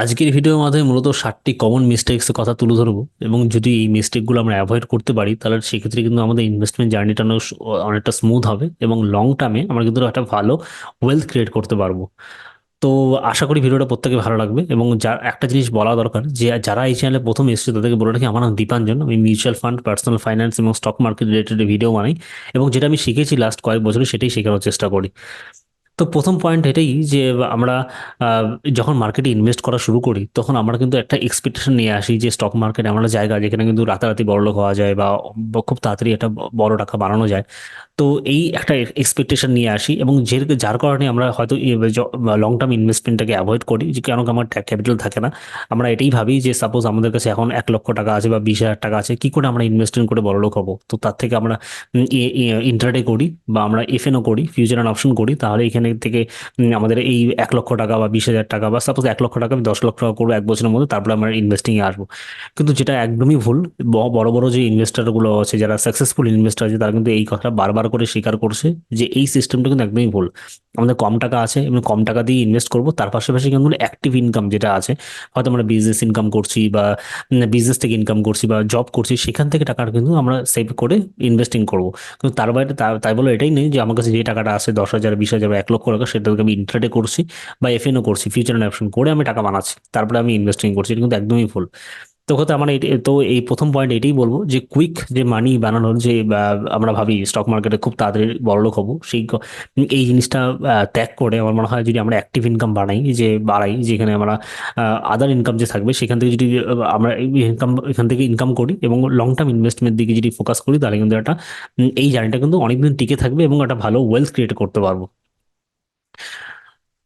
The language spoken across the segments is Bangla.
আজকের ভিডিওর মাধ্যমে মূলত ষাটটি কমন মিস্টেক্স কথা তুলে ধরবো এবং যদি এই মিস্টেকগুলো আমরা অ্যাভয়েড করতে পারি, তাহলে সেক্ষেত্রে কিন্তু আমাদের ইনভেস্টমেন্ট জার্নিটা অনেকটা স্মুথ হবে এবং লং টার্মে আমরা কিন্তু একটা ভালো ওয়েলথ ক্রিয়েট করতে পারব। তো আশা করি ভিডিওটা প্রত্যেকে ভালো লাগবে এবং যার একটা জিনিস বলা দরকার যে যারা এই চ্যানেলে প্রথম এসেছে তাদেরকে বলে রাখি, আমার নাম দীপাঞ্জন, আমি মিউচুয়াল ফান্ড পার্সোনাল ফাইন্যান্স এবং স্টক মার্কেট রিলেটেড ভিডিও বানাই এবং যেটা আমি শিখেছি লাস্ট কয়েক বছরে সেটাই শেখানোর চেষ্টা করি। তো প্রথম পয়েন্ট এটাই যে, আমরা যখন মার্কেটে ইনভেস্ট করা শুরু করি, তখন আমরা কিন্তু একটা এক্সপেকটেশন নিয়ে আসি যে স্টক মার্কেট এমন জায়গা যেখানে কিন্তু রাতারাতি বড়লোক হওয়া যায় বা খুব তাড়াতাড়ি একটা বড় টাকা বানানো যায়। তো এই একটা এক্সপেকটেশন নিয়ে আসি এবং যে যার কারণে আমরা হয়তো লং টার্ম ইনভেস্টমেন্টটাকে অ্যাভয়েড করি যে কেন আমার ক্যাপিটাল থাকে না। আমরা এটাই ভাবি যে সাপোজ আমাদের কাছে এখন এক লক্ষ টাকা আছে বা বিশ হাজার টাকা আছে, কি করে আমরা ইনভেস্টমেন্ট করে বড়লোক হব? তো তার থেকে আমরা ইন্টারডে করি বা আমরা এফএনও করি ফিউচার অ্যান্ড অপশন করি, তাহলে এখানে থেকে আমাদের এই এক লক্ষ টাকা বা বিশ হাজার টাকা বা সাপোজ এক লক্ষ টাকা আমি দশ লক্ষ টাকা করব এক বছরের মধ্যে, তারপরে আমরা ইনভেস্টিংয়ে আসব। কিন্তু যেটা একদমই ভুল বড় বড় যে ইনভেস্টারগুলো আছে, যারা সাকসেসফুল ইনভেস্টার আছে, তারা কিন্তু এই কথা বারবার করে স্বীকার করছে যে এই সিস্টেমটা কিন্তু একদমই ভুল। আমাদের কম টাকা আছে এবং কম টাকা দিয়ে ইনভেস্ট করব, তার পাশাপাশি কিন্তু অ্যাক্টিভ ইনকাম যেটা আছে, হয়তো আমরা বিজনেস ইনকাম করছি বা বিজনেস থেকে ইনকাম করছি বা জব করছি, সেখান থেকে টাকাটা কিন্তু আমরা সেভ করে ইনভেস্টিং করব। কিন্তু তার বাইরে তাই বলে এটাই নেই যে আমার কাছে যে টাকাটা আছে দশ হাজার, বিশ হাজার বা এক লক্ষ টাকা, সেটাকে আমি ইন্ট্রাডে করছি বা এফএনও করছি ফিউচার অপশন করে আমি টাকা বানাচ্ছি, তারপরে আমি ইনভেস্টিং করছি, এটা কিন্তু একদমই ভুল। তো কথা এই তো এই প্রথম পয়েন্ট এটাই বলব যে কুইক যে মানি বানানোর যে আমরা ভাবি স্টক মার্কেটে খুব তাড়াতাড়ি বড়লোক হব, সেই এই জিনিসটা ত্যাগ করে আমার মনে হয় যদি আমরা অ্যাক্টিভ ইনকাম বানাই, যে বাড়াই, যেখানে আমরা আদার ইনকাম যে থাকবে সেখান থেকে যদি আমরা ইনকাম এখান থেকে ইনকাম করি এবং লং টার্ম ইনভেস্টমেন্ট দিকে যদি ফোকাস করি, তাহলে কিন্তু একটা এই জার্নিটা কিন্তু অনেকদিন টিকে থাকবে এবং একটা ভালো ওয়েলথ ক্রিয়েট করতে পারব।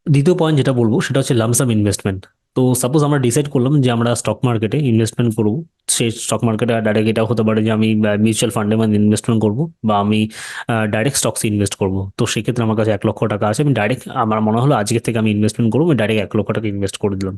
দ্বিতীয় পয়েন্ট যেটা বলব সেটা হচ্ছে লামসাম ইনভেস্টমেন্ট তো সাপোজ আমরা ডিসাইড করলাম যে আমরা স্টক মার্কেটে ইনভেস্টমেন্ট করব। সেই স্টক মার্কেটে ডাইরেক্ট এটাও হতে পারে যে আমি মিউচুয়াল ফান্ডে মানে ইনভেস্টমেন্ট করব বা আমি ডাইরেক্ট স্টকসে ইনভেস্ট করব। তো সেক্ষেত্রে আমার কাছে এক লক্ষ টাকা আছে। আমি ডাইরেক্ট আমার মনে হলো আজকে থেকে আমি ইনভেস্টমেন্ট করব, আমি ডাইরেক্ট এক লক্ষ টাকা ইনভেস্ট করে দিলাম।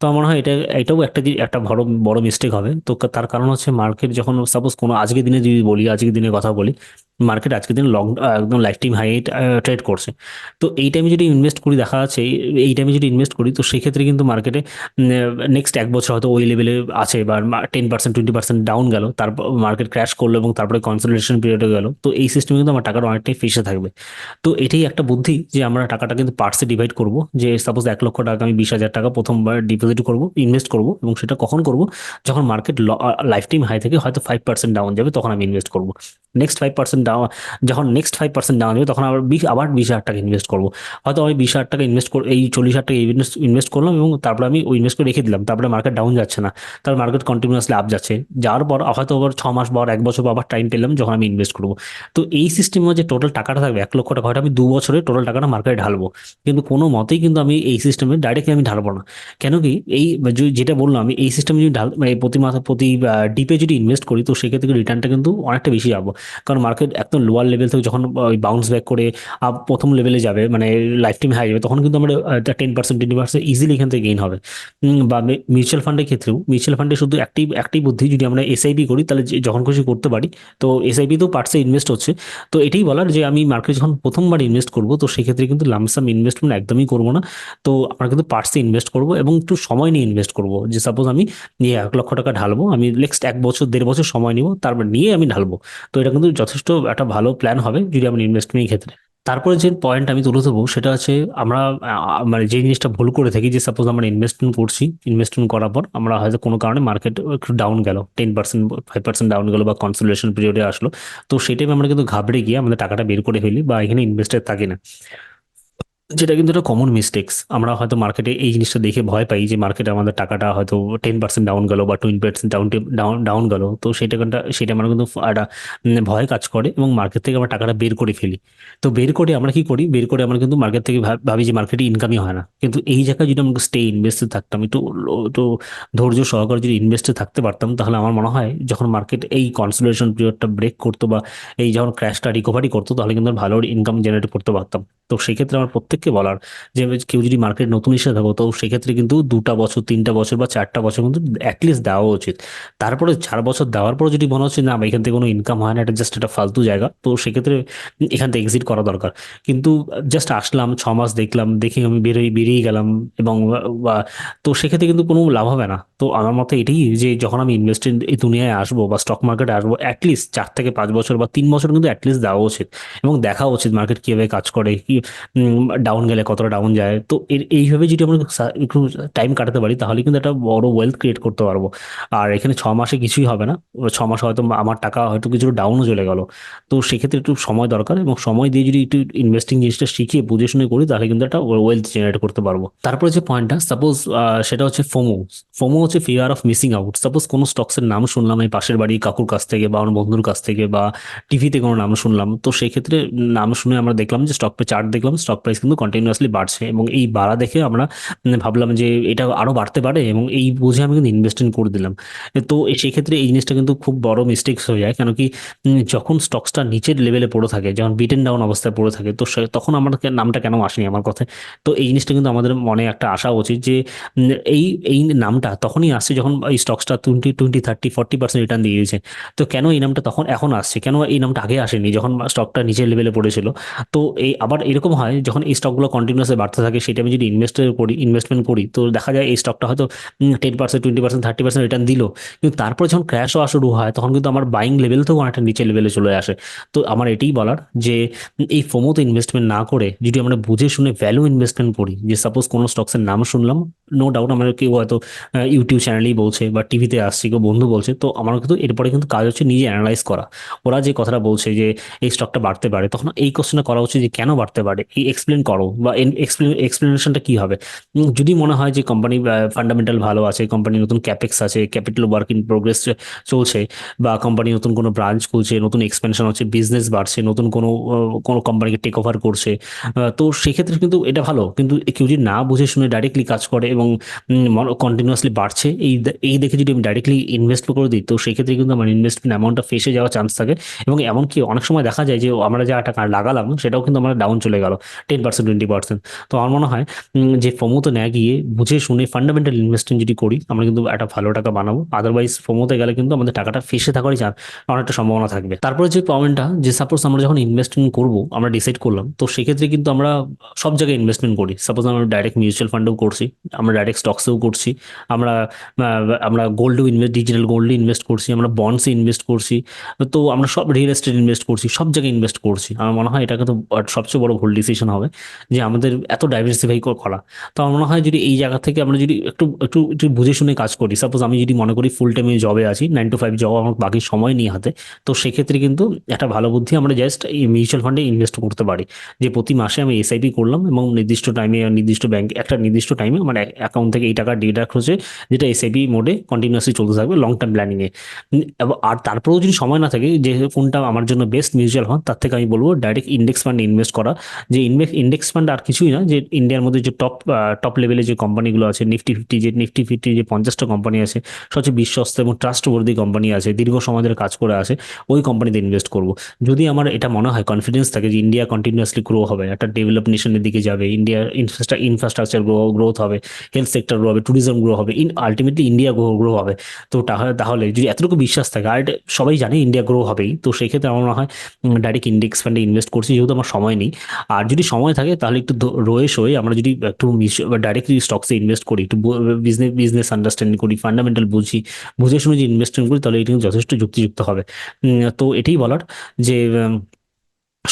তো আমার মনে হয় এটা, এটাও একটা একটা বড় বড় মিস্টেক হবে। তো তার কারণ হচ্ছে মার্কেট যখন সাপোজ কোনো আজকের দিনে যদি বলি, আজকের দিনের কথা বলি মার্কেট আজকের দিন লং একদম লাইফ টাইম হাই ট্রেড করছে। তো এই টাইমে যদি ইনভেস্ট করি, দেখা যাচ্ছে, এই- টাইমে যদি ইনভেস্ট করি, তো সেক্ষেত্রে কিন্তু মার্কেটে নেক্সট এক বছর হয়তো ওই লেভেলে আছে, বা ten percent twenty percent down গেল, তারপর মার্কেট ক্র্যাশ করল এবং তারপরে কনসোলিডেশন পিরিয়ডে গেল। তো এই সিস্টেমে কিন্তু আমার টাকাটা অনেকটাই ফেসে থাকবে। তো এটাই একটা বুদ্ধি যে আমরা টাকাটা কিন্তু পার্টসে ডিভাইড করব, যে সাপোজ এক লক্ষ টাকা আমি বিশ হাজার টাকা প্রথমবার ডিপোজিট করব ইনভেস্ট করব, এবং সেটা কখন করব? যখন মার্কেট লাইফ টাইম হাই থেকে হয়তো ফাইভ পার্সেন্ট ডাউন যাবে, তখন আমি ইনভেস্ট করব। নেক্সট ফাইভ পার্সেন্ট ডাউন যখন নেক্সট ফাইভ পার্সেন্ট ডাউন যাবে তখন আবার বিশ আবার বিশ হাজার টাকা ইনভেস্ট করব। হয়তো আমি বিশ হাজার টাকা ইনভেস্ট করে, এই চল্লিশ হাজার টাকা ইনভেস্ট ইনভেস্ট করলাম এবং তারপরে আমি ওই ইনভেস্ট করে রেখে দিলাম। তারপরে মার্কেট ডাউন যাচ্ছে না। তারপর মার্কেট কন্টিনিউয়াসলি আপ যাচ্ছে। যাওয়ার পর হয়তো আবার ছ মাস পর এক বছর আবার টাইম পেলাম যখন আমি ইনভেস্ট করব। তো এই সিস্টেমে যে টোটাল টাকাটা থাকবে, এক লক্ষ টাকা, হয়তো আমি দু বছরে টোটাল টাকাটা মার্কেটে ঢালবো। কিন্তু কোনো মতেই কিন্তু আমি এই সিস্টেমে ডাইরেক্টলি আমি ঢালবো না। কেন কি? এই যেটা বললাম, আমি এই সিস্টেমে যদি ঢাল মানে প্রতি মাসে, প্রতি ডিপে যদি ইনভেস্ট করি, তো সেক্ষেত্রে রিটার্নটা কিন্তু অনেকটা বেশি যাব কারণ মার্কেট একদম লোয়ার লেভেল থেকে যখন ওই বাউন্স ব্যাক করে প্রথম লেভেলে যাবে মানে লাইফ টাইম হাই যাবে, তখন কিন্তু আমরা ten percent twenty percent easily এখান থেকে গেইন হবে। বা মিউচুয়াল ফান্ডের ক্ষেত্রেও মিউচুয়াল ফান্ডে শুধু একটি একটি বুদ্ধি যদি আমরা এসআইপি করি, তাহলে যখন খুশি করতে পারি, তো এসআইপিতেও পার্টসে ইনভেস্ট হচ্ছে। তো এটাই বলার যে, আমি মার্কেট যখন প্রথমবার ইনভেস্ট করব, তো সেক্ষেত্রে কিন্তু লামসাম ইনভেস্টমেন্ট একদমই করব না। তো আমরা কিন্তু পার্টসে ইনভেস্ট করব এবং একটু সময় নিয়ে ইনভেস্ট করব। যে সাপোজ আমি এক লক্ষ টাকা ঢালবো, আমি নেক্সট এক বছর, দেড় বছর সময় নিব, তারপর নিয়ে আমি ঢালবো। তো এটা কিন্তু যথেষ্ট একটা ভালো প্ল্যান হবে যদি আমি ইনভেস্টমেন্টের ক্ষেত্রে। তারপরে যে পয়েন্ট আমি তুলে দেবো সেটা হচ্ছে আমরা মানে যে জিনিসটা ভুল করে থাকি, যে সাপোজ আমরা ইনভেস্টমেন্ট করছি ইনভেস্টমেন্ট করার পর আমরা হয়তো কোনো কারণে মার্কেট একটু ডাউন গেল ten percent five percent down গেলো বা কনসোলেশন পিরিয়ডে আসলো, তো সেই টাইমে আমরা কিন্তু ঘাবড়ে গিয়ে আমাদের টাকাটা বের করে ফেলি বা এখানে ইনভেস্টেড থাকি না। যেটা কিন্তু একটা কমন মিস্টেক্স আমরা হয়তো মার্কেটে এই জিনিসটা দেখে ভয় পাই যে মার্কেটে আমাদের টাকাটা হয়তো টেন পার্সেন্ট ডাউন গেলো বা twenty percent down down down গেলো। তো সেটা কিন্তু সেটা আমরা কিন্তু একটা ভয় কাজ করে এবং মার্কেট থেকে আমরা টাকাটা বের করে ফেলি। তো বের করে আমরা কি করি? বের করে আমরা কিন্তু মার্কেট থেকে ভাবি যে মার্কেটে ইনকামই হয় না। কিন্তু এই জায়গায় যদি আমরা স্টে ইনভেস্টে থাকতাম, একটু একটু ধৈর্য সহকারে যদি ইনভেস্টে থাকতে পারতাম, তাহলে আমার মনে হয় যখন মার্কেট এই কনসোলেশন পিরিয়ডটা ব্রেক করতো বা এই যখন ক্র্যাশটা রিকভারি করতো, তাহলে কিন্তু ভালো ইনকাম জেনারেট করতে পারতাম। তো সেক্ষেত্রে আমার প্রত্যেককে বলার যে কেউ যদি মার্কেট নতুন এসে থাকো, তো সেক্ষেত্রে কিন্তু দুটা বছর, তিনটা বছর বা চারটা বছর কিন্তু অ্যাটলিস্ট দেওয়া উচিত। তারপরে চার বছর দেওয়ার পরে যদি মনে হচ্ছে, না এখান থেকে কোনো ইনকাম হয় না, এটা জাস্ট একটা ফালতু জায়গা, তো সেক্ষেত্রে এখান থেকে এক্সিট করা দরকার। কিন্তু জাস্ট আসলাম, ছ মাস দেখলাম, দেখে আমি বেরোই বেরিয়ে গেলাম এবং তো সেক্ষেত্রে কিন্তু কোনো লাভ হবে না। তো আমার মতে এটাই যে যখন আমি ইনভেস্ট এই দুনিয়ায় আসব বা স্টক মার্কেটে আসব অ্যাটলিস্ট চার থেকে পাঁচ বছর বা তিন বছর কিন্তু অ্যাটলিস্ট দেওয়া উচিত এবং দেখা উচিত মার্কেট কীভাবে কাজ করে, কি ডাউন গেলে কতটা ডাউন যায়। তো এইভাবে যদি আমরা একটু টাইম কাটাতে পারি, তাহলে কিন্তু একটা বড় ওয়েলথ ক্রিয়েট করতে পারব। আর এখানে ছ মাসে কিছুই হবে না। ছ মাস হয়তো আমার টাকা হয়তো কিছু ডাউনও চলে গেল। তো সেক্ষেত্রে একটু সময় দরকার এবং সময় দিয়ে যদি একটু ইনভেস্টিং জিনিসটা শিখিয়ে, বুঝে শুনে করি, তাহলে কিন্তু একটা ওয়েলথ জেনারেট করতে পারব। তারপরে যে পয়েন্টটা সাপোজ সেটা হচ্ছে ফোমো ফোমো হচ্ছে fear of missing out suppose কোনো স্টকসের নাম শুনলাম এই পাশের বাড়ি কাকুর কাছ থেকে বা আমার বন্ধুর কাছ থেকে বা টিভিতে কোনো নাম শুনলাম। তো সেক্ষেত্রে নাম শুনে আমরা দেখলাম যে স্টক চার্ট দেখলাম স্টক প্রাইস কিন্তু কন্টিনিউয়াসলি বাড়ছে এবং এই বাড়া দেখে আমরা ভাবলাম যে এটা আরও বাড়তে পারে এবং এই বুঝে আমি কিন্তু ইনভেস্টমেন্ট করে দিলাম। তো সেক্ষেত্রে এই জিনিসটা কিন্তু খুব বড় মিস্টেক্স হয়ে যায় কেন কি যখন স্টকসটা নিচের লেভেলে পড়ে থাকে, যখন বিটেন ডাউন অবস্থায় পড়ে থাকে, তো তখন আমার নামটা কেন আসেনি আমার কথায় তো এই জিনিসটা কিন্তু আমাদের মনে একটা আশা উচিত যে এই এই নামটা তখনই আসছে যখন এই স্টকসটা twenty twenty thirty forty percent return দিয়ে দিয়েছে। তো কেন এই নামটা তখন এখন আসছে? কেন এই নামটা আগে আসেনি যখন স্টকটা নিচের লেভেলে পড়েছিল? তো এই আবার এরকম হয় যখন এই স্টকগুলো কন্টিনিউসে বাড়তে থাকে সেটা আমি যদি ইনভেস্ট করি ইনভেস্টমেন্ট করি, তো দেখা যায় এই স্টকটা হয়তো ten percent twenty percent thirty percent return দিল। কিন্তু তারপরে যখন ক্র্যাশ হওয়া শুরু হয়, তখন কিন্তু আমার বাইং লেভেল থেকেও অনেকটা নিচে লেভেলে চলে আসে। তো আমার এটাই বলার যে, এই ফোমোতে ইনভেস্টমেন্ট না করে, যদি আমরা বুঝে শুনে ভ্যালু ইনভেস্টমেন্ট করি, যে সাপোজ কোনো স্টকসের নাম শুনলাম নো ডাউট আমার কেউ হয়তো ইউটিউব চ্যানেলেই বলছে বা টিভিতে আসছে, কেউ বন্ধু বলছে, তো আমার কিন্তু এরপরে কিন্তু কাজ হচ্ছে নিজে অ্যানালাইজ করা। ওরা যে কথাটা বলছে যে এই স্টকটা বাড়তে পারে, তখন এই কোশ্চেনটা করা উচিত যে কেন বাড়তে পারে? এই এক্সপ্লেন করো বা এক্সপ্লেনেশনটা কি হবে? যদি মনে হয় যে কোম্পানি ফান্ডামেন্টাল ভালো আছে কোম্পানি নতুন ক্যাপেক্স আছে ক্যাপিটাল ওয়ার্ক ইন প্রোগ্রেস চলছে বা কোম্পানি নতুন কোনো ব্রাঞ্চ খুলছে, নতুন এক্সপেনশন হচ্ছে বিজনেস বাড়ছে, নতুন কোনো কোনো কোম্পানিকে টেক ওভার করছে তো সেক্ষেত্রে কিন্তু এটা ভালো। কিন্তু কেউ যদি না বুঝে শুনে ডাইরেক্টলি কাজ করে এবং কন্টিনিউয়াসলি বাড়ছে। এই এই দেখে যদি আমি ডাইরেক্টলি ইনভেস্ট করে দিই, তো সেক্ষেত্রে কিন্তু আমার ইনভেস্টমেন্ট অ্যামাউন্টটা ফেসে যাওয়ার চান্স থাকে। এবং এমনকি অনেক সময় দেখা যায় যে, আমরা যা টাকা লাগালাম, সেটাও কিন্তু আমার ডাউন চলে গেল টেন পার্সেন্ট টোয়েন্টি পার্সেন্ট তো আমার মনে হয় যে ফোমোতে না গিয়ে বুঝে শুনে ফান্ডামেন্টাল ইনভেস্টমেন্ট যদি করি, আমরা কিন্তু একটা ভালো টাকা বানাবো। আদারওয়াইজ ফোমোতে গেলে কিন্তু আমাদের টাকাটা ফেসে থাকারই চান অনেকটা সম্ভাবনা থাকবে। তারপরে যে পয়েন্টটা যে সাপোজ আমরা যখন ইনভেস্টমেন্ট করব, আমরা ডিসাইড করলাম, তো সেক্ষেত্রে কিন্তু আমরা সব জায়গায় ইনভেস্টমেন্ট করি। সাপোজ আমরা ডাইরেক্ট মিউচুয়াল ফান্ডেও করছি আমরা ডাইরেক্ট স্টকসেও করছি, আমরা আমরা গোল্ডেও ইনভেস্ট ডিজিটাল গোল্ডে ইনভেস্ট করছি, আমরা বন্ডসে ইনভেস্ট করছি, তো আমরা সব রিয়েল এস্টেট ইনভেস্ট করছি, সব জায়গায় ইনভেস্ট করছি। আমার মনে হয় এটা কিন্তু সবচেয়ে বড় ভুল ডিসিশন হবে যে আমাদের এত ডাইভার্সিফাই করা। তো আমার মনে হয় যদি এই জায়গা থেকে আমরা যদি একটু একটু একটু বুঝে শুনে কাজ করি সাপোজ আমি যদি মনে করি ফুল টাইমে জবে আছি নাইন টু ফাইভ জব আমার বাকি সময় নিয়ে হাতে, তো সেক্ষেত্রে কিন্তু একটা ভালো বুদ্ধি আমরা জাস্ট এই মিউচুয়াল ফান্ডে ইনভেস্ট করতে পারি। যে প্রতি মাসে আমি এসআইপি করলাম এবং নির্দিষ্ট টাইমে নির্দিষ্ট ব্যাংক একটা নির্দিষ্ট টাইমে আমার অ্যাকাউন্ট থেকে এই টাকা ডিডাক্ট হচ্ছে যেটা এসআইপি মোডে কন্টিনিউয়াসলি চলতে থাকবে লং টার্ম প্ল্যানিংয়ে আর তারপরেও যদি সময় না থাকে, যে কোনটা আমার জন্য বেস্ট মিউচুয়াল ফান্ড তার থেকে আমি বলব ডাইরেক্ট ইন্ডেক্স ফান্ডে ইনভেস্ট করা। যে ইন্ডেক্স ফান্ড আর কিছুই না, যে ইন্ডিয়ার মধ্যে যে টপ টপ লেভেলে যে কোম্পানিগুলো আছে নিফটি ফিফটি যে নিফটি ফিফটি যে পঞ্চাশটা কোম্পানি আছে, সবচেয়ে বিশ্বস্ত এবং ট্রাস্টওয়ার্দি কোম্পানি আছে, দীর্ঘ সময় কাজ করে আছে ওই কোম্পানিতে ইনভেস্ট করব। যদি আমার এটা মনে হয় কনফিডেন্স থাকে যে ইন্ডিয়া কন্টিনিউয়াসলি গ্রো হবে, একটা ডেভেলপ নেশনের দিকে যাবে ইন্ডিয়ার ইনফ্রাস্ট্রাকচার গ্রো গ্রোথ হবে হেলথ সেক্টর গ্রো হবে ট্যুরিজম গ্রো হবে in ultimately India grow grow হবে। তো তাহলে যদি এতটুকু বিশ্বাস থাকে, আর সবাই জানে ইন্ডিয়া গ্রো হবেই, তো সেক্ষেত্রে আমার মনে হয় ডাইরেক্ট ইন্ডেক্স ফান্ডে ইনভেস্ট করছি, যেহেতু আমার সময় নেই। আর যদি সময় থাকে, তাহলে একটু রয়ে সয়ে আমরা যদি একটু ডাইরেক্টলি স্টকসে ইনভেস্ট করি, একটু বিজনেস বিজনেস আন্ডারস্ট্যান্ডিং করি ফান্ডামেন্টাল বুঝি, বুঝে শুনে যে ইনভেস্টমেন্ট করি, তাহলে এটা যথেষ্ট যুক্তিযুক্ত হবে। তো এটাই বলার যে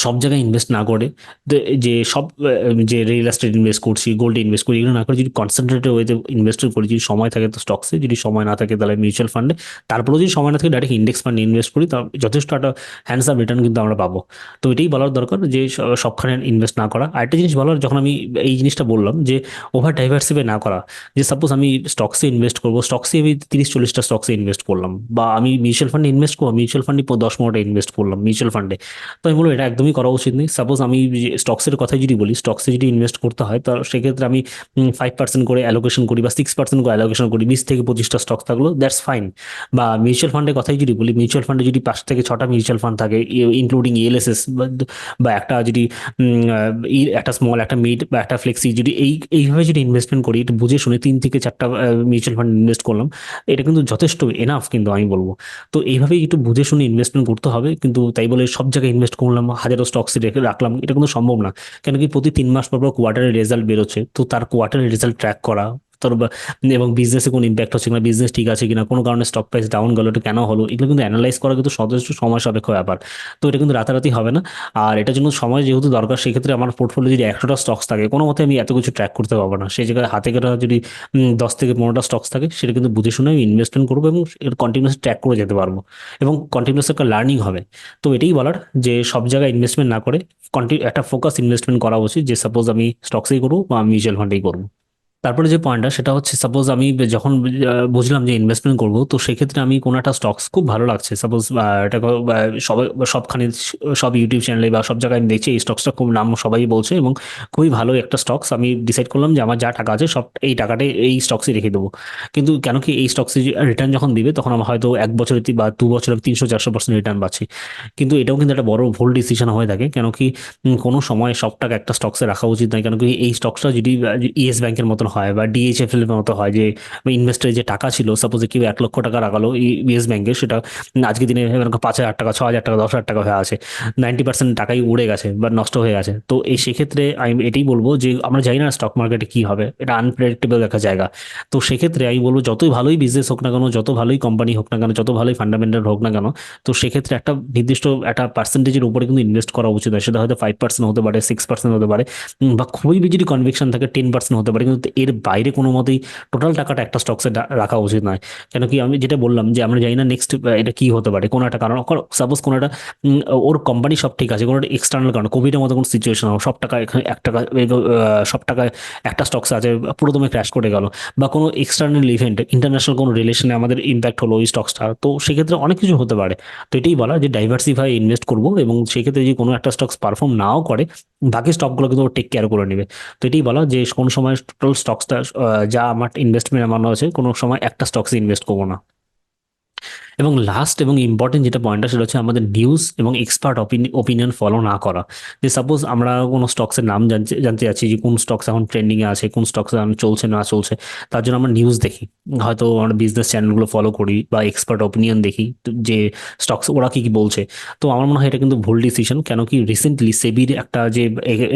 সব জায়গায় ইনভেস্ট না করে যে সব যে রিয়েল এস্টেট ইনভেস্ট করছি গোল্ডে ইনভেস্ট করি, এগুলো না করে যদি কনসেন্ট্রেটেড ওয়েতে ইনভেস্ট করি, যদি সময় থাকে তো স্টকসে যদি সময় না থাকে তাহলে মিউচুয়াল ফান্ডে তারপরেও যদি সময় না থাকে ডাইরেক্ট ইন্ডেক্স ফান্ডে ইনভেস্ট করি, তা যথেষ্ট একটা হ্যান্ডসাম রিটার্ন কিন্তু আমরা পাবো। তো এটাই বলার দরকার যে সবখানে ইনভেস্ট না করা। আরেকটা জিনিস বলার, যখন আমি এই জিনিসটা বললাম যে ওভার ডাইভার্সিফাই না করা, যে সাপোজ আমি স্টকসে ইনভেস্ট করব স্টকসে আমি তিরিশ চল্লিশটা স্টকসে ইনভেস্ট করলাম, বা আমি মিউচুয়াল ফান্ডে ইনভেস্ট করব মিউচুয়াল ফান্ডে দশ পনেরোটা ইনভেস্ট করলাম মিউচুয়াল ফান্ডে তো আমি বলব এটা একদম একদমই করা উচিত নেই। সাপোজ আমি স্টকসের কথাই যদি বলি স্টকসে যদি ইনভেস্ট করতে হয় তো সেক্ষেত্রে আমি ফাইভ পার্সেন্ট করে অ্যালোকেশন করি বা সিক্স পার্সেন্ট করে অ্যালোকেশন করি, বিশ থেকে পঁচিশটা স্টক থাকল দ্যাটস ফাইন বা মিউচুয়াল ফান্ডের কথাই যদি বলি মিউচুয়াল ফান্ডে যদি পাঁচ থেকে ছটা মিউচুয়াল ফান্ড থাকে ইনক্লুডিং ইএলএসএস বা একটা যদি একটা স্মল একটা মিড বা একটা ফ্লেক্সি যদি এই, এইভাবে যদি ইনভেস্টমেন্ট করি, একটু বুঝে শুনে তিন থেকে চারটা মিউচুয়াল ফান্ড ইনভেস্ট করলাম, এটা কিন্তু যথেষ্ট এনাফ কিন্তু আমি বলব। তো এইভাবেই একটু বুঝে শুনে ইনভেস্টমেন্ট করতে হবে, কিন্তু তাই বলে সব জায়গায় ইনভেস্ট করলাম, হাজারো স্টকসে রেখে রাখলাম, এটা কিন্তু সম্ভব না। কেন কি প্রতি তিন মাস পর পর কোয়ার্টারের রেজাল্ট বেরোচ্ছে, তো তার কোয়ার্টারের রেজাল্ট ট্র্যাক করা তোর এবং বিজনেসে কোনো ইম্প্যাক্ট হচ্ছে কিনা বিজনেস ঠিক আছে কিনা, কোনো কারণে স্টক প্রাইস ডাউন গেল, এটা কেন হলো, এগুলো কিন্তু অ্যানালাইজ করা কিন্তু যথেষ্ট সময় সাপেক্ষ ব্যাপার। তো এটা কিন্তু রাতারাতি হবে না। আর এটার জন্য সময় যেহেতু দরকার, সেক্ষেত্রে আমার পোর্টফোলিও যদি একশোটা স্টকস থাকে, কোনো মতে আমি এত কিছু ট্র্যাক করতে পারব না। সেই জায়গায় হাতে গোনা যদি দশ থেকে পনেরোটা স্টকস থাকে, সেটা কিন্তু বুঝে শুনে আমি ইনভেস্টমেন্ট করব এবং এর কন্টিনিউস ট্র্যাক করে যেতে পারব। এবং কন্টিনিউস একটা লার্নিং হবে। তো এটাই বলার যে সব জায়গায় ইনভেস্টমেন্ট না করে কন্টি একটা ফোকাস ইনভেস্টমেন্ট করা উচিত, যে সাপোজ আমি স্টকসেই করব বা মিউচুয়াল ফান্ডেই করব। তারপরে যে পয়েন্টটা সেটা হচ্ছে সাপোজ আমি যখন বুঝলাম যে ইনভেস্টমেন্ট করব, তো সেক্ষেত্রে আমি কোনো একটা স্টকস খুব ভালো লাগছে। সাপোজ এটা ক- বা সবাই বা সবখানে, সব ইউটিউব চ্যানেলে বা সব জায়গায় আমি দেখছি, এই স্টকসটা খুব নাম সবাই বলছে এবং খুবই ভালো একটা স্টকস আমি ডিসাইড করলাম যে আমার যা টাকা আছে, সব এই টাকাটাই এই স্টকসে রেখে দেবো। কিন্তু কেন কি এই স্টকসে রিটার্ন যখন দিবে, তখন আমার হয়তো এক বছরে বা দু বছরে তিনশো চারশো পার্সেন্ট রিটার্ন পাচ্ছি। কিন্তু এটাও কিন্তু একটা বড় ভুল ডিসিশন হয়ে থাকে, কেন কি কোনো সময় সব টাকা একটা স্টকসে রাখা উচিত নয়। কেন কি এই স্টকসটা যদি ইয়েস ব্যাংকের মতন হয় বা ডিএইচএফএল এর মতো হয় যে ইনভেস্টারের যে টাকা ছিল সাপোজ কেউ এক লক্ষ টাকা রাখালো ইয়েস ব্যাংকে, সেটা আজকে দিনে পাঁচ হাজার টাকা, ছ হাজার টাকা, দশ হাজার টাকা হয়ে আছে নাইনটি পার্সেন্ট টাকাই উড়ে গেছে বা নষ্ট হয়ে গেছে। তো এই সেক্ষেত্রে আমি এটাই বলব যে, আমরা জানি না স্টক মার্কেটে কি হবে, এটা আনপ্রেডিক্টেবল একটা জায়গা। তো সেক্ষেত্রে আমি বলব যতই ভালোই বিজনেস হোক না কেন, যত ভালোই কোম্পানি হোক না কেন, যত ভালোই ফান্ডামেন্টাল হোক না কেন, তো সেক্ষেত্রে একটা নির্দিষ্ট, একটা পার্সেন্টেজের উপরে কিন্তু ইনভেস্ট করা উচিত হয় সেটা হয়তো ফাইভ পার্সেন্ট হতে পারে সিক্স পার্সেন্ট হতে পারে বা খুবই যদি কনভিকশন থাকে টেন পার্সেন্ট হতে পারে, কিন্তু এর বাইরে কোনো মতেই টোটাল টাকাটা একটা স্টকসে রাখা উচিত নয়। কেন কি আমি যেটা বললাম যে আমরা জানি না নেক্সট এটা কি হতে পারে। কোনো একটা কারণ সাপোজ কোনো একটা ওর কোম্পানি সব ঠিক আছে, কোনো একটা এক্সটার্নাল কারণ কোভিডের মতো কোনো সিচুয়েশন হবে, সব টাকা এখানে এক টাকা সব টাকা একটা স্টকস আছে, পুরোদমে ক্র্যাশ করে গেল। বা কোনো এক্সটার্নাল ইভেন্ট ইন্টারন্যাশনাল কোনো রিলেশনে আমাদের ইম্প্যাক্ট হলো ওই স্টকসটা তো সেক্ষেত্রে অনেক কিছু হতে পারে। তো এটাই বলা যে ডাইভার্সিফাই ইনভেস্ট করব এবং সেক্ষেত্রে যদি কোনো একটা স্টকস পারফর্ম নাও করে, বাকি স্টকগুলো কিন্তু টেক কেয়ার করে নেবে। তো এটাই বলা যে কোন সময় টোটাল স্টকসটা যা আমার ইনভেস্টমেন্ট আমার আছে কোনো সময় একটা স্টকসে ইনভেস্ট করব না। এবং লাস্ট এবং ইম্পর্টেন্ট যেটা পয়েন্টটা সেটা হচ্ছে আমাদের নিউজ এবং এক্সপার্ট ওপিনিয়ন ফলো না করা। যে সাপোজ আমরা কোনো স্টকসের নাম জানতে জানতে যাচ্ছি যে কোন স্টকস এখন ট্রেন্ডিংয়ে আছে, কোন স্টকস এখন চলছে, না চলছে, তার জন্য আমরা নিউজ দেখি। হয়তো আমরা বিজনেস চ্যানেলগুলো ফলো করি বা এক্সপার্ট ওপিনিয়ন দেখি যে স্টকস ওরা কি কি বলছে। তো আমার মনে হয় এটা কিন্তু ভুল ডিসিশন কেন কি রিসেন্টলি সেবির একটা যে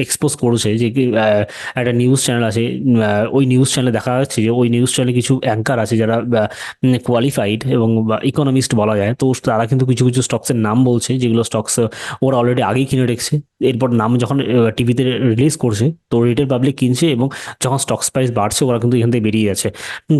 এক্সপোজ করেছে যে একটা নিউজ চ্যানেল আছে ওই নিউজ চ্যানেলে দেখা যাচ্ছে যে ওই নিউজ চ্যানেলে কিছু অ্যাঙ্কার আছে যারা কোয়ালিফাইড এবং ইকোনমিস্ট বলা যায়। তো তারা কিন্তু কিছু কিছু স্টকসের নাম বলছে, যেগুলো স্টকস ওরা অলরেডি আগেই কিনে রেখেছে। এরপর নাম যখন টিভিতে রিলিজ করছে, তো রিটেল পাবলিক কিনছে এবং যখন স্টকস প্রাইস বাড়ছে, ওরা কিন্তু এখান থেকে বেরিয়ে যাচ্ছে।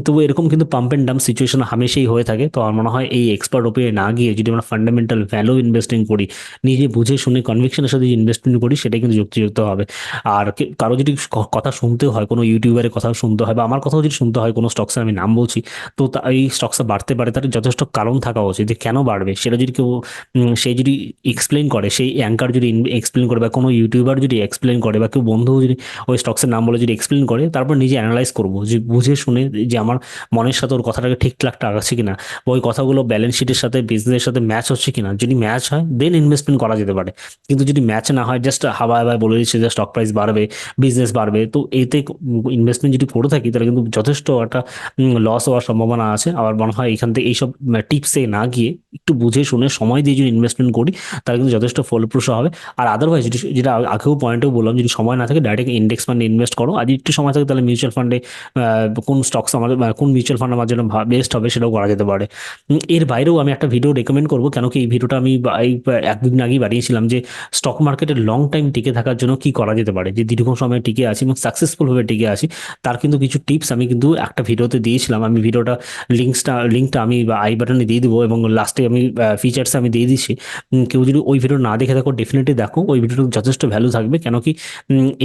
তো এরকম কিন্তু পাম্প অ্যান্ড ডাম সিচুয়েশন হামেশাই হয়ে থাকে। তো আমার মনে হয় এই এক্সপার্ট ওপিনিয়ন না গিয়ে যদি আমরা ফান্ডামেন্টাল ভ্যালু ইনভেস্টিং করি, নিজে বুঝে শুনে কনভিকশনের সাথে ইনভেস্টমেন্ট করি, সেটাই কিন্তু যুক্তিযুক্ত হবে। আর কারও যদি কথা শুনতে হয়, কোনো ইউটিউবারের কথা শুনতে হয় বা আমার কথাও যদি শুনতে হয়, কোনো স্টকসের আমি নাম বলছি, তা- এই স্টকসটা বাড়তে পারে, তার যথেষ্ট কারণ থাকা উচিত যে কেন বাড়বে? সেটা যদি কেউ সে যদি এক্সপ্লেন করে, সেই অ্যাঙ্কার যদি এক্সপ্লেন করে বা কোনো ইউটিউবার যদি এক্সপ্লেন করে বা কেউ বন্ধু যদি ওই স্টকসের নাম বলে যদি এক্সপ্লেন করে, তারপর নিজে অ্যানালাইজ করব। যে বুঝে শুনে যে আমার মনের সাথে ওর কথাটাকে ঠিকঠাক আছে কিনা বা ওই কথাগুলো ব্যালেন্স শিটের সাথে বিজনেসের সাথে ম্যাচ হচ্ছে কিনা। যদি ম্যাচ হয় দেন ইনভেস্টমেন্ট করা যেতে পারে। কিন্তু যদি ম্যাচ না হয় জাস্ট হাওয়া হাওয়ায় বলে দিচ্ছে যে স্টক প্রাইস বাড়বে বিজনেস বাড়বে, তো এতে ইনভেস্টমেন্ট যদি করে থাকি, তাহলে কিন্তু যথেষ্ট একটা লস হওয়ার সম্ভাবনা আছে। আবার মনে হয় এখান থেকে এইসব টিপসে না গিয়ে একটু বুঝে শুনে সময় দিয়ে যদি ইনভেস্টমেন্ট করি, তাহলে কিন্তু যথেষ্ট ফলপ্রসূ হবে। আর আদারওয়াইজ যদি যেটা আগেও পয়েন্টেও বললাম, যদি সময় না থাকে ডাইরেক্ট ইন্ডেক্স ফান্ডে ইনভেস্ট করো। আর একটু সময় থাকে, তাহলে মিউচুয়াল ফান্ডে কোন স্টকস আমার কোন মিউচুয়াল ফান্ড আমার জন্য বেস্ট হবে সেটাও করা যেতে পারে। এর বাইরেও আমি একটা ভিডিও রেকমেন্ড করব কেন কি এই ভিডিওটা আমি এই একদিন আগেই বানিয়েছিলাম যে স্টক মার্কেটে লং টাইম টিকে থাকার জন্য কি করা যেতে পারে। যে দীর্ঘ সময় টিকে আছি এবং সাকসেসফুলভাবে টিকে আছি, তার কিন্তু কিছু টিপস আমি কিন্তু একটা ভিডিওতে দিয়েছিলাম। আমি ভিডিওটা লিঙ্কসটা লিঙ্কটা আমি আই বাটনে দিয়ে দেবো এবং লাস্টে আমি ফিচার্স আমি দিয়ে দিচ্ছি। কেউ যদি ওই ভিডিও না দেখে থাকো ডেফিনেটলি দেখো। ওই ভিডিওটা যথেষ্ট ভ্যালু থাকবে। কেন কি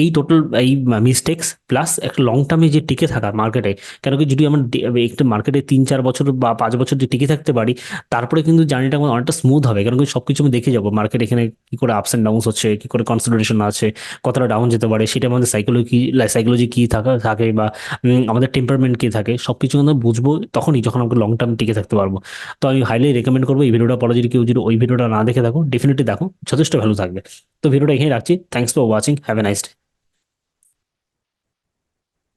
এই টোটাল এই মিস্টেক্স প্লাস একটা লং টার্মে যে টিকে থাকা মার্কেটে কেন কি যদি আমরা একটা মার্কেটে তিন, চার বছর বা পাঁচ বছর যদি টিকে থাকতে পারি, তারপরে কিন্তু জার্নিটা আমার অনেকটা স্মুথ হবে। কারণ কি সব কিছু আমি দেখে যাব। মার্কেট এখানে কি করে আপস অ্যান্ড ডাউনস হচ্ছে, কি করে কনসেন্ট্রেশন আছে, কতটা ডাউন যেতে পারে সেটা আমাদের সাইকোলজি সাইকোলজি কি থাকা, থাকে বা আমাদের টেম্পারমেন্ট কি থাকে সব কিছু আমরা বুঝব তখনই যখন আমাকে লং টার্ম টিকে থাকতে পারব। তো আমি হাইলি রেকমেন্ড করব এই ভিডিওটা পরে যদি কেউ যদি ওই ভিডিওটা না দেখে থাকো ডেফিনেটলি দেখো, যথেষ্ট ভ্যালু থাকবে। তো ভিডিওটা এখানে রাখছি thanks for watching have a nice day